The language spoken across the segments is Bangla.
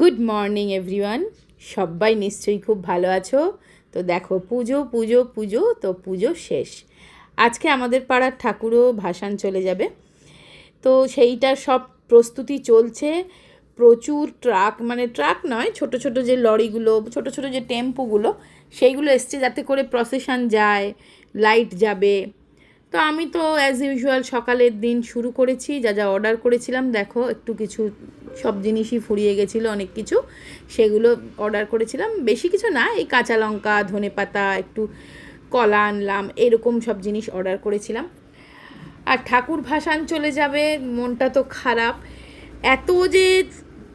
গুড মর্নিং এভরিওয়ান সবাই নিশ্চয়ই খুব ভালো আছো। তো দেখো, পুজো পুজো পুজো, তো পুজো শেষ। আজকে আমাদের পাড়ার ঠাকুরও ভাসান চলে যাবে। তো সেইটার সব প্রস্তুতি চলছে। প্রচুর ট্রাক মানে ট্রাক নয়, ছোট ছোট যে লরিগুলো, ছোট ছোট যে টেম্পোগুলো, সেইগুলো এসছে যাতে করে প্রসেশন যায় লাইট যাবে। তো আমি তো অ্যাজ ইউজুয়াল সকালের দিন শুরু করেছি, যা যা অর্ডার করেছিলাম, দেখো, একটু কিছু সব জিনিসই ফুরিয়ে গেছিল, অনেক কিছু, সেগুলো অর্ডার করেছিলাম। বেশি কিছু না, এই কাঁচা লঙ্কা, ধনে পাতা, একটু কলা আনলাম, এরকম সব জিনিস অর্ডার করেছিলাম। আর ঠাকুর ভাসান চলে যাবে, মনটা তো খারাপ। এত যে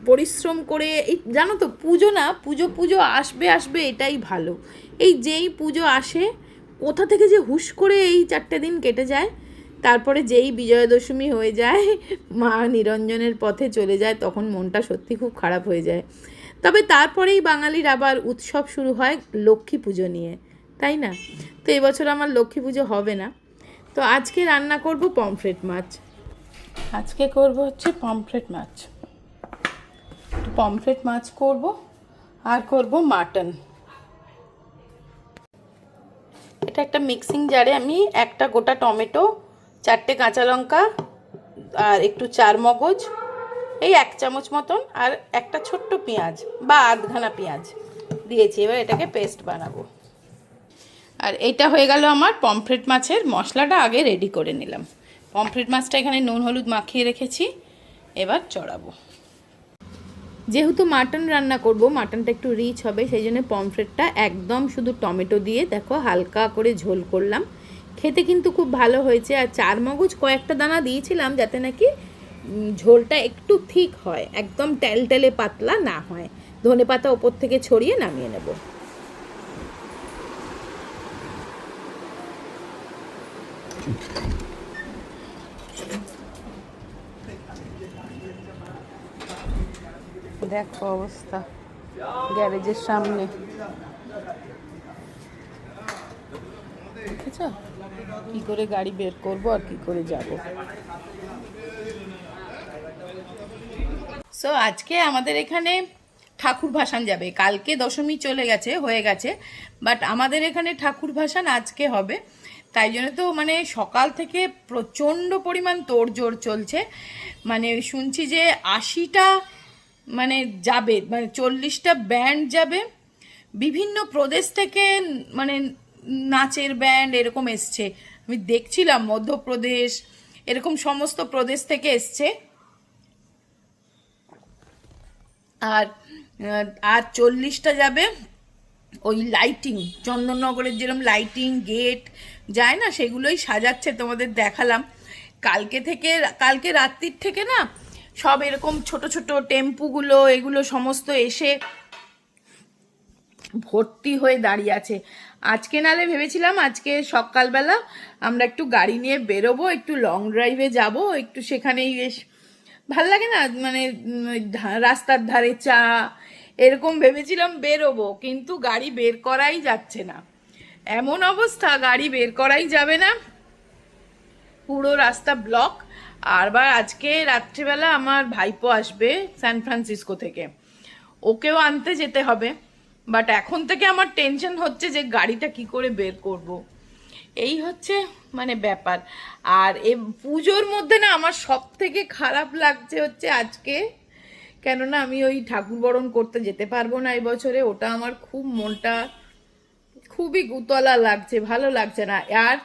পরিশ্রম করে, এই জানো তো, পুজো না, পুজো পুজো আসবে আসবে, এটাই ভালো। এই যেই পুজো আসে কোথা থেকে যে হুশ করে এই চারটে দিন কেটে যায়, তারপরে যেই বিজয়া দশমী হয়ে যায়, মা নিরঞ্জনের পথে চলে যায়, তখন মনটা সত্যি খুব খারাপ হয়ে যায়। তবে তারপরেই বাঙালির আবার উৎসব শুরু হয় লক্ষ্মী পুজো নিয়ে, তাই না? তো এবছর আমার লক্ষ্মী পুজো হবে না। তো আজকে রান্না করব পমফ্রেট মাছ। আজকে করব হচ্ছে পমফ্রেট মাছ। পমফ্রেট মাছ করব, আর করব মাটন। এটা একটা মিক্সিং জারে আমি একটা গোটা টমেটো, চারটে কাঁচা লঙ্কা আর একটু চার মগজ, এই এক চামচ মতন আর একটা ছোট্ট পেঁয়াজ বা আধখানা পেঁয়াজ দিয়েছি। এবার এটাকে পেস্ট বানাবো। আর এইটা হয়ে গেল আমার পমফ্রেট মাছের মশলাটা আগে রেডি করে নিলাম। পমফ্রেট মাছটা এখানে নুন, হলুদ মাখিয়ে রেখেছি। এবার চড়াবো। যেহেতু মাটন রান্না করব, মাটনটা একটু রিচ হবে, সেই জন্য পমফ্রেটটা একদম শুধু টমেটো দিয়ে দেখো হালকা করে ঝোল করলাম। খেতে কিন্তু খুব ভালো হয়েছে। আর চার মগজ কয়েকটা দানা দিয়েছিলাম যাতে নাকি ঝোলটা একটু ঠিক হয়, একদম টেলটেলে পাতলা না হয়। ধনে পাতা ওপর থেকে ছড়িয়ে নামিয়ে নেব। দেখো অবস্থা গ্যারেজের সামনে। দেখেছ? কি করে গাড়ি বের করব আর কি করে যাব? সো আজকে আমাদের এখানে ঠাকুর ভাসান যাবে। কালকে দশমী চলে গেছে, হয়ে গেছে। বাট আমাদের এখানে ঠাকুর ভাসান আজকে হবে। তাই জন্য তো মানে সকাল থেকে প্রচণ্ড পরিমাণ তোড়জোড় চলছে। মানে শুনছি যে আশিটা মানে যাবে মানে চল্লিশটা ব্যান্ড যাবে। বিভিন্ন প্রদেশ থেকে মানে নাচের ব্যান্ড এরকম এসছে। আমি দেখছিলাম মধ্যপ্রদেশ, এরকম সমস্ত প্রদেশ থেকে এসছে। আর আর চল্লিশটা যাবে ওই লাইটিং চন্দননগরের যেরকম লাইটিং গেট যায় না, সেগুলোই সাজাচ্ছে, তোমাদের দেখালাম। কালকে থেকে, কালকে রাত্রির থেকে না সব এরকম ছোট ছোট টেম্পুগুলো, এগুলো সমস্ত এসে ভর্তি হয়ে দাঁড়িয়ে আছে। আজকে নালে ভেবেছিলাম আজকে সকালবেলা আমরা একটু গাড়ি নিয়ে বেরোবো, একটু লং ড্রাইভে যাব, একটু সেখানেই বেশ ভালো লাগে না মানে রাস্তার ধারে চা, এরকম ভেবেছিলাম বেরোবো, কিন্তু গাড়ি বের করাই যাচ্ছে না। এমন অবস্থা, গাড়ি বের করাই যাবে না। পুরো রাস্তা ব্লক আরবার আজকে রাত্রিবেলা আমার ভাইপো আসবে সান ফ্রান্সিসকো থেকে। ওকেও আনতে যেতে হবে, বাট এখন থেকে আমার টেনশন হচ্ছে যে গাড়িটা কি করে বের করব। এই হচ্ছে মানে ব্যাপার। আর এ পুজোর মধ্যে না আমার সব থেকে খারাপ লাগছে হচ্ছে আজকে, কেননা আমি ওই ঠাকুর বরণ করতে যেতে পারব না এবছরে ওটা আমার খুব মনটা খুবই গুতলা লাগছে, ভালো লাগছে না। আর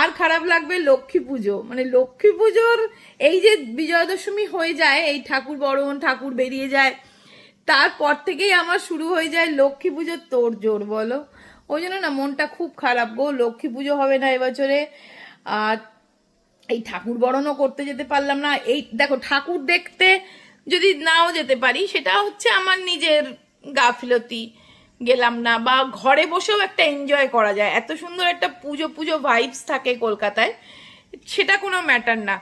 আর খারাপ লাগবে লক্ষ্মী পুজো। মানে লক্ষ্মী পুজোর এই যে বিজয়া দশমী হয়ে যায়, এই ঠাকুর বরণ, ঠাকুর বেরিয়ে যায়, তারপর থেকেই আমার শুরু হয়ে যায় লক্ষ্মী পুজোর তোর জোর বলো? ওই জন্য না মনটা খুব খারাপ গো, লক্ষ্মী পুজো হবে না এবছরে। আর এই ঠাকুর বরণও করতে যেতে পারলাম না। এই দেখো, ঠাকুর দেখতে যদি নাও যেতে পারি, সেটা হচ্ছে আমার নিজের গাফিলতি। গেলাম না, বা ঘরে বসেও একটা এনজয় করা যায়। এত সুন্দর একটা পুজো পুজো ভাইবস থাকে কলকাতায়, সেটা কোনো ম্যাটার না।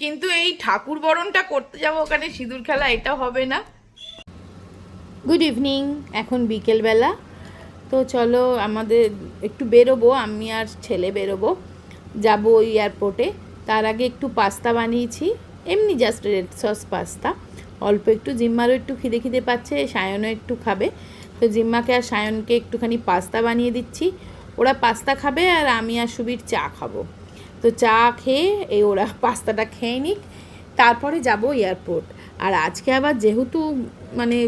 কিন্তু এই ঠাকুর বরণটা করতে যাব ওখানে সিঁদুর খেলা, এটা হবে না। গুড ইভিনিং এখন বিকেলবেলা। তো চলো আমাদের একটু বেরোবো, আমি আর ছেলে বেরোবো। যাব ওই এয়ারপোর্টে তার আগে একটু পাস্তা বানিয়েছি, এমনি জাস্ট রেড সস পাস্তা অল্প একটু, জিম্মারও একটু খিদে খিদে পাচ্ছে, সায়নও একটু খাবে। তো জিম্মাকে আর সায়নকে একটুখানি পাস্তা বানিয়ে দিচ্ছি। ওরা পাস্তা খাবে আর আমি আর সুবির চা খাব। তো চা খেয়ে এই ওরা পাস্তাটা খেয়ে নিক। তারপরে যাব এয়ারপোর্ট। আর আজকে আবার যেহেতু মানে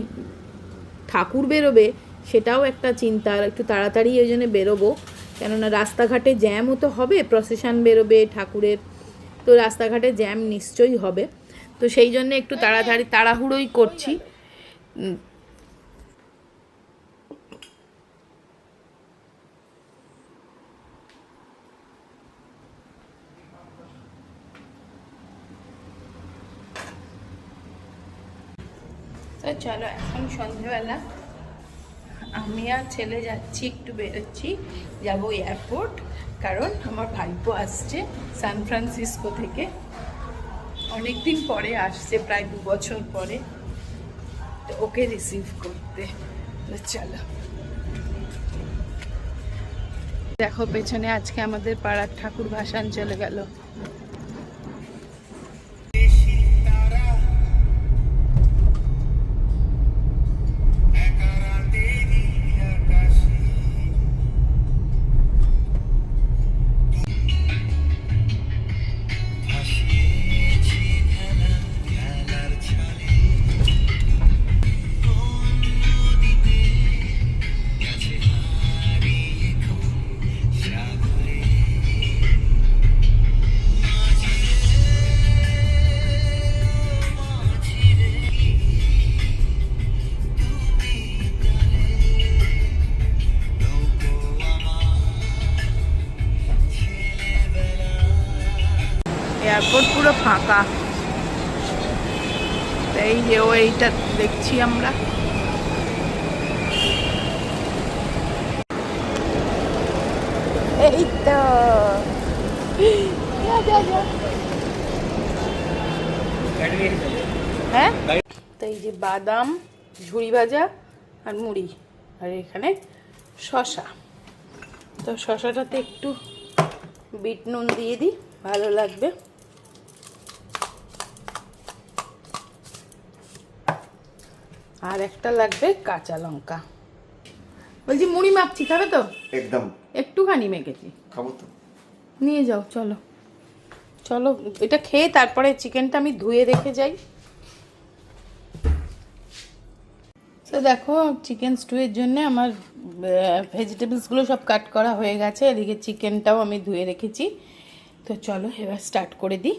ঠাকুর বেরোবে, সেটাও একটা চিন্তা। একটু তাড়াতাড়ি ওই জন্য বেরোবো। কেননা রাস্তাঘাটে জ্যামও তো হবে, প্রসেশন বেরোবে ঠাকুরের। তো রাস্তাঘাটে জ্যাম নিশ্চয়ই হবে। তো সেই জন্য একটু তাড়াতাড়ি, তাড়াহুড়োই করছি। তো চলো, এখন সন্ধেবেলা আমি আর ছেলে যাচ্ছি, একটু বেরোচ্ছি। যাব এয়ারপোর্ট কারণ আমার ভাইপো আসছে সান ফ্রান্সিসকো থেকে। অনেক দিন পরে আসছে, প্রায় দু বছর পরে। তো ওকে রিসিভ করতে। তো চলো। দেখো, পেছনে আজকে আমাদের পাড়ার ঠাকুর ভাসান চলে গেল। এয়ারপোর্ট পুরো ফাঁকা। এই যে ও এইটা দেখছি আমরা। এই তো। হ্যাঁ? তো এই যে বাদাম, ঝুড়ি ভাজা আর মুড়ি। আর এখানে শশা তো শশাটাতে একটু বিট নুন দিয়ে দিই, ভালো লাগবে। আর একটা লাগবে কাঁচা লঙ্কা। বলছি মুড়ি মাপছি খাবে তো? একদম। একটুখানি মেখেছি। খাব তো। নিয়ে যাও চলো। চলো এটা খেয়ে তারপরে চিকেনটা আমি ধুয়ে রেখে যাই। তো দেখো চিকেন স্টুয়ের জন্য আমার ভেজিটেবলসগুলো সব কাট করা হয়ে গেছে। এদিকে চিকেনটাও আমি ধুয়ে রেখেছি। তো চলো এবার স্টার্ট করে দিই।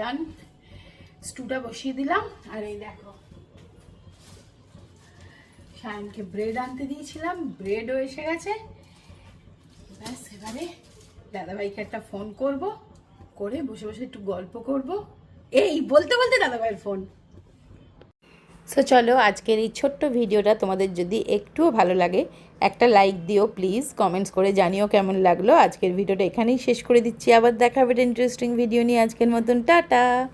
ডান স্টুটা বসিয়ে দিলাম, আর এই দেখো। সায়নকে ব্রেড আনতে দিয়েছিলাম ব্রেডও এসে গেছে। ব্যাস, এবারে দাদাভাইকে একটা ফোন করব, করে বসে বসে একটু গল্প করব। এই, বলতে বলতে দাদাভাইয়ের ফোন সো চলো আজকের এই ছোট্ট ভিডিওটা তোমাদের যদি একটুও ভালো লাগে, একটা লাইক দিও প্লিজ কমেন্টস করে জানিও কেমন লাগল। আজকের ভিডিওটা এখানেই শেষ করে দিচ্ছি। আবার দেখা হবে ইন্টারেস্টিং ভিডিও নিয়ে আজকের মতন। টাটা!